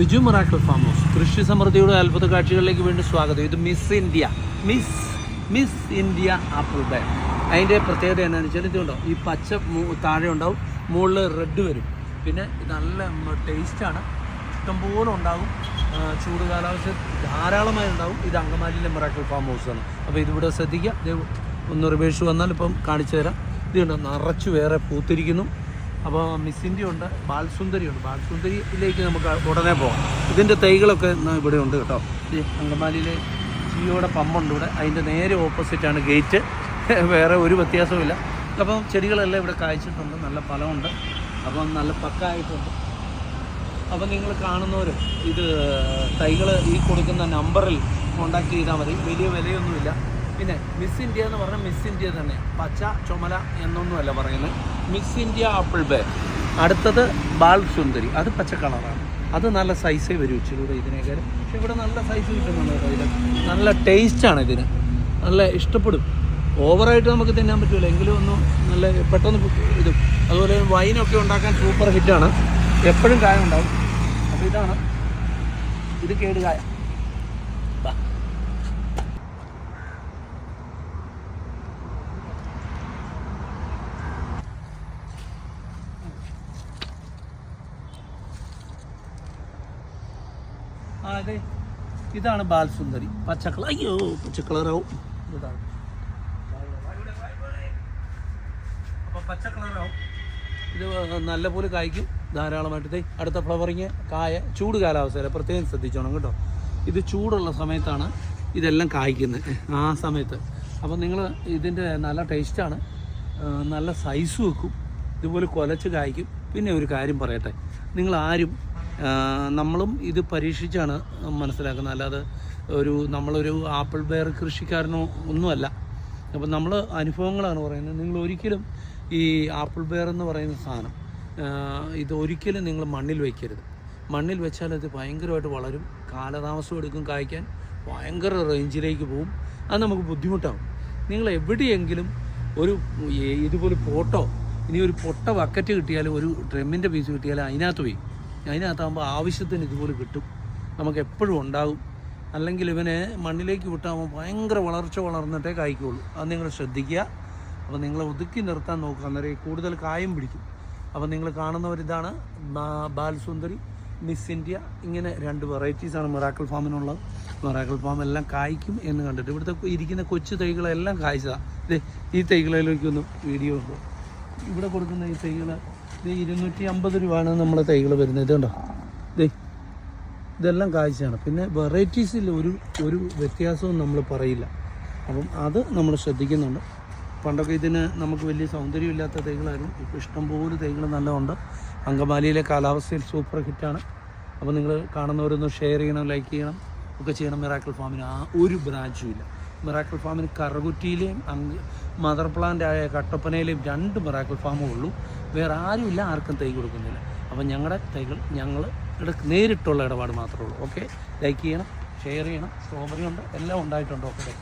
Biju Marakkal farm house. കൃഷി സമൃദ്ധിയുടെ അത്ഭുത കാഴ്ചകളിലേക്ക് വീണ്ടും സ്വാഗതം. ഇത് Miss India. Miss Miss India bag അതിന്റെ പ്രത്യേകത എന്താണെന്ന് വെച്ചാൽ ഇതുണ്ടോ ഈ പച്ച താഴെ ഉണ്ടാവും മുകളിൽ റെഡ് വരും. പിന്നെ നല്ല ടേസ്റ്റാണ് ഇഷ്ടംപോലെ ഉണ്ടാകും ചൂട് കാലാവസ്ഥ ധാരാളമായി ഉണ്ടാവും ഇത് അങ്കമാലിയിലെ മറാക്കൽ ഫാം ഹൗസാണ് അപ്പോൾ ഇതിവിടെ ശ്രദ്ധിക്കുക. ഒന്ന് റിവേഴ്സ് വന്നാൽ ഇപ്പം കാണിച്ചു തരാം. ഇതുണ്ട് നിറച്ച് വേറെ പൂത്തിരിക്കുന്നു. അപ്പോൾ മിസ് ഇന്ത്യ ഉണ്ട് ബാൽസുന്ദരി ഉണ്ട് ബാൽസുന്ദരിയിലേക്ക് നമുക്ക് ഉടനെ പോകാം. ഇതിന്റെ തൈകളൊക്കെ ഇവിടെ ഉണ്ട് കേട്ടോ. അങ്കമാലിയിലെ ജിയോയുടെ പമ്പുണ്ട് ഇവിടെ. അതിന്റെ നേരെ ഓപ്പോസിറ്റാണ് ഗേറ്റ് വേറെ ഒരു വ്യത്യാസവുമില്ല. അപ്പം ചെടികളെല്ലാം ഇവിടെ കായ്ച്ചിട്ടുണ്ട്. നല്ല ഫലമുണ്ട്. അപ്പം നല്ല പക്കായിട്ടുണ്ട്. അപ്പം നിങ്ങൾ കാണുന്നവർ ഇത് തൈകൾ ഈ കൊടുക്കുന്ന നമ്പറിൽ കോണ്ടാക്ട് ചെയ്താൽ മതി. വലിയ വിലയൊന്നുമില്ല. പിന്നെ മിസ് ഇന്ത്യ എന്ന് പറഞ്ഞാൽ മിസ് ഇന്ത്യ തന്നെ. പച്ച ചുമല എന്നൊന്നുമല്ല പറയുന്നത്. മിസ് ഇന്ത്യ ആപ്പിൾ ബേ അടുത്തത് ബാൽ സുന്ദരി. അത് പച്ച കളറാണ്. അത് നല്ല സൈസേ വരും ഇച്ചിലൂടെ ഇതിനേക്കാൾ പക്ഷെ ഇവിടെ നല്ല സൈസ് കിട്ടുന്നുണ്ട് നല്ല ടേസ്റ്റാണ് ഇതിന്. നല്ല ഇഷ്ടപ്പെടും. ഓവറായിട്ട് നമുക്ക് തിന്നാൻ പറ്റില്ല എങ്കിലും ഒന്ന് നല്ല പെട്ടെന്ന് ഇതും. അതുപോലെ വൈനൊക്കെ ഉണ്ടാക്കാൻ സൂപ്പർ ഹിറ്റാണ് എപ്പോഴും കായ ഉണ്ടാവും. അപ്പോൾ ഇതാണ്. ഇത് കേടുകായ. അതെ. ഇതാണ് ബാൽസുന്ദരി പച്ചക്കളർ അയ്യോ പച്ചക്കളറാവും ഇതാണ്. പച്ചക്കളറാവും ഇത് നല്ലപോലെ കായ്ക്കും. ധാരാളമായിട്ട് അടുത്ത ഫ്ലവറിങ് കായ ചൂട് കാലാവസ്ഥയിൽ പ്രത്യേകം ശ്രദ്ധിച്ചോണം കേട്ടോ. ഇത് ചൂടുള്ള സമയത്താണ് ഇതെല്ലാം കായ്ക്കുന്നത്. ആ സമയത്ത്. അപ്പോൾ നിങ്ങൾ ഇതിന്റെ നല്ല ടേസ്റ്റാണ് നല്ല സൈസ് വെക്കും. ഇതുപോലെ കൊലച്ച് കായ്ക്കും. പിന്നെ ഒരു കാര്യം പറയട്ടെ. നിങ്ങൾ ആരും നമ്മളും ഇത് പരീക്ഷിച്ചാണ് മനസ്സിലാക്കുന്നത്. അല്ലാതെ ഒരു നമ്മളൊരു ആപ്പിൾ ബെയർ കൃഷിക്കാരനോ ഒന്നുമല്ല. അപ്പം നമ്മൾ അനുഭവങ്ങളാണ് പറയുന്നത്. നിങ്ങൾ ഒരിക്കലും ഈ ആപ്പിൾ ബെയർ എന്ന് പറയുന്ന സാധനം ഇത് ഒരിക്കലും നിങ്ങൾ മണ്ണിൽ വയ്ക്കരുത് മണ്ണിൽ വെച്ചാൽ അത് ഭയങ്കരമായിട്ട് വളരും. കാലതാമസം എടുക്കും കായ്ക്കാൻ. ഭയങ്കര റേഞ്ചിലേക്ക് പോകും അത് നമുക്ക് ബുദ്ധിമുട്ടാകും നിങ്ങൾ എവിടെയെങ്കിലും ഒരു ഇതുപോലെ പോട്ടോ ഇനി ഒരു പൊട്ട ബക്കറ്റ് കിട്ടിയാലും ഒരു ഡ്രമ്മിന്റെ പീസ് കിട്ടിയാലും അതിനകത്ത് പോയി. അതിനകത്താകുമ്പോൾ ആവശ്യത്തിന് ഇതുപോലെ കിട്ടും. നമുക്ക് എപ്പോഴും ഉണ്ടാകും അല്ലെങ്കിൽ ഇവനെ മണ്ണിലേക്ക് വിട്ടാകുമ്പോൾ ഭയങ്കര വളർച്ച വളർന്നിട്ടേ കായ്ക്കുള്ളൂ. അത് നിങ്ങൾ ശ്രദ്ധിക്കുക. അപ്പോൾ നിങ്ങൾ ഒതുക്കി നിർത്താൻ നോക്കുക. അന്നേരം കൂടുതൽ കായം പിടിക്കും. അപ്പോൾ നിങ്ങൾ കാണുന്നവരിതാണ് ബാൽസുന്ദരി മിസ് ഇന്ത്യ. ഇങ്ങനെ രണ്ട് വെറൈറ്റീസാണ് മിറാക്കിൾ ഫാമിനുള്ളത്. മിറാക്കിൾ ഫാം എല്ലാം കായ്ക്കും എന്ന് കണ്ടിട്ട്. ഇവിടുത്തെ ഇരിക്കുന്ന കൊച്ചു തൈകളെല്ലാം കായ്ച്ചതാണ് ഇത് ഈ തൈകളിലേക്കൊന്നും വീഡിയോ ഉണ്ട് ഇവിടെ കൊടുക്കുന്ന ഈ തൈകൾ ഇത് ഇരുന്നൂറ്റി അമ്പത് രൂപയാണ് നമ്മളെ തൈകൾ വരുന്നത്. ഇതുണ്ടോ ദേ ഇതെല്ലാം കാഴ്ചയാണ്. പിന്നെ വെറൈറ്റീസിൽ ഒരു ഒരു വ്യത്യാസവും നമ്മൾ പറയില്ല. അപ്പം അത് നമ്മൾ ശ്രദ്ധിക്കുന്നുണ്ട്. പണ്ടൊക്കെ ഇതിന് നമുക്ക് വലിയ സൗന്ദര്യമില്ലാത്ത തൈകളായിരുന്നു. ഇപ്പോൾ ഇഷ്ടംപോലെ തൈകൾ നല്ലതുണ്ട്. അങ്കമാലിയിലെ കാലാവസ്ഥയിൽ സൂപ്പർ ഹിറ്റാണ് അപ്പോൾ നിങ്ങൾ കാണുന്നവരൊന്ന് ഷെയർ ചെയ്യണം ലൈക്ക് ചെയ്യണം. ഒക്കെ ചെയ്യണം. മിറാക്കിൾ ഫാമിന് ആ ഒരു ബ്രാഞ്ചും ഇല്ല. മിറാക്കിൾ ഫാമിന് കറകുറ്റിയിലെയും അങ് മദർ പ്ലാന്റ് ആയ കട്ടപ്പനയിലെയും രണ്ട് മിറാക്കിൾ ഫാമേ ഉള്ളൂ. വേറെ ആരുമില്ല ആർക്കും തൈ കൊടുക്കുന്നില്ല. അപ്പം ഞങ്ങളുടെ തൈകൾ ഞങ്ങൾ നേരിട്ടുള്ള ഇടപാട് മാത്രമേ ഉള്ളൂ. ഓക്കെ? ലൈക്ക് ചെയ്യണം ഷെയർ ചെയ്യണം. സ്ട്രോബെറി ഉണ്ട് എല്ലാം ഉണ്ടായിട്ടുണ്ട്. ഓക്കെ